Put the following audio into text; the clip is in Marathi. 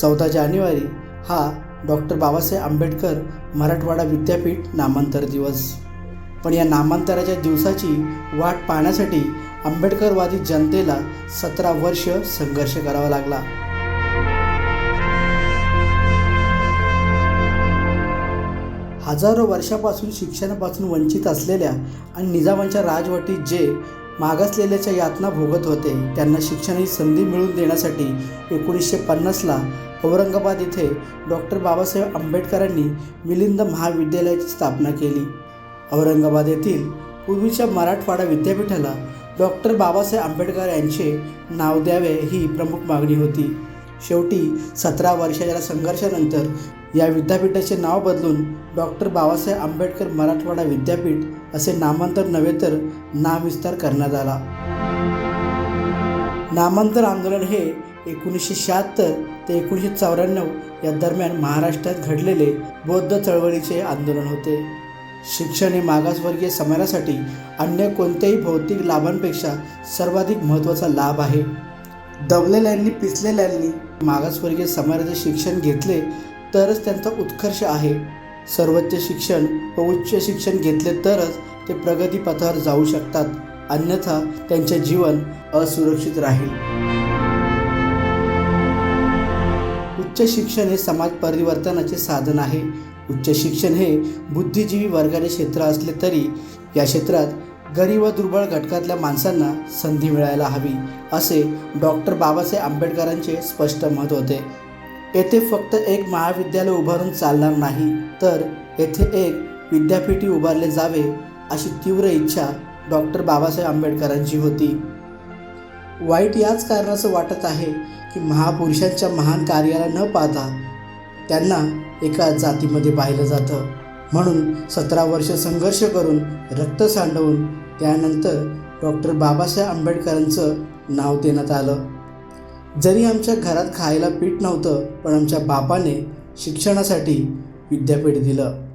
चौदा जानेवारी हा डॉक्टर बाबासाहेब आंबेडकर मराठवाडा विद्यापीठ नामांतर दिवस. पण या नामांतराच्या दिवसाची वाट पाहण्यासाठी आंबेडकरवादी जनतेला सतरा वर्ष संघर्ष करावा लागला. हजारो वर्षापासून शिक्षणापासून वंचित असलेल्या आणि निजामांच्या राजवटीत जे मागासलेल्याच्या यातना भोगत होते त्यांना शिक्षणाची संधी मिळवून देण्यासाठी एकोणीसशे पन्नासला औरंगाबाद येथे डॉक्टर बाबासाहेब आंबेडकरांनी मिलिंद महाविद्यालयाची स्थापना केली. औरंगाबाद येथील पूर्वीच्या मराठवाडा विद्यापीठाला डॉक्टर बाबासाहेब आंबेडकर यांचे नाव द्यावे ही प्रमुख मागणी होती. शेवटी सतरा वर्षाच्या संघर्षानंतर या विद्यापीठाचे नाव बदलून डॉक्टर बाबासाहेब आंबेडकर मराठवाडा विद्यापीठ असे नामांतर नव्हे तर नामविस्तार करण्यात आला. नामांतर आंदोलन हे एकोणीसशे शहात्तर ते एकोणीसशे चौऱ्याण्णव या दरम्यान महाराष्ट्रात घडलेले बौद्ध चळवळीचे आंदोलन होते. शिक्षण हे मागासवर्गीय समाजासाठी अन्य कोणत्याही भौतिक लाभांपेक्षा सर्वाधिक महत्त्वाचा लाभ आहे. दबलेल्यांनी पिचलेल्यांनी मागासवर्गीय समाजाचे शिक्षण घेतले तरच त्यांचा उत्कर्ष आहे. सर्वोच्च शिक्षण व उच्च शिक्षण घेतले तरच ते प्रगतीपथावर जाऊ शकतात. अन्यथा त्यांचे जीवन असुरक्षित राहील. उच्च शिक्षण हे समाज परिवर्तनाचे साधन आहे. उच्च शिक्षण हे बुद्धिजीवी वर्गाचे क्षेत्र असले तरी या क्षेत्रात गरीब व दुर्बळ घटकातल्या माणसांना संधी मिळायला हवी असे डॉक्टर बाबासाहेब आंबेडकरांचे स्पष्ट मत होते. येथे फक्त एक महाविद्यालय उभारून चालणार नाही तर येथे एक विद्यापीठी उभारले जावे अशी तीव्र इच्छा डॉक्टर बाबासाहेब आंबेडकरांची होती. वाईट याच कारणाचं वाटत आहे की महापुरुषांच्या महान कार्याला न पाहता त्यांना एका जातीमध्ये पाहिलं जातं. म्हणून सतरा वर्ष संघर्ष करून रक्त सांडवून त्यानंतर डॉक्टर बाबासाहेब आंबेडकरांचं नाव देण्यात आलं. जरी आमच्या घरात खायला पीठ नव्हतं पण आमच्या बापाने शिक्षणासाठी विद्यापीठ दिलं.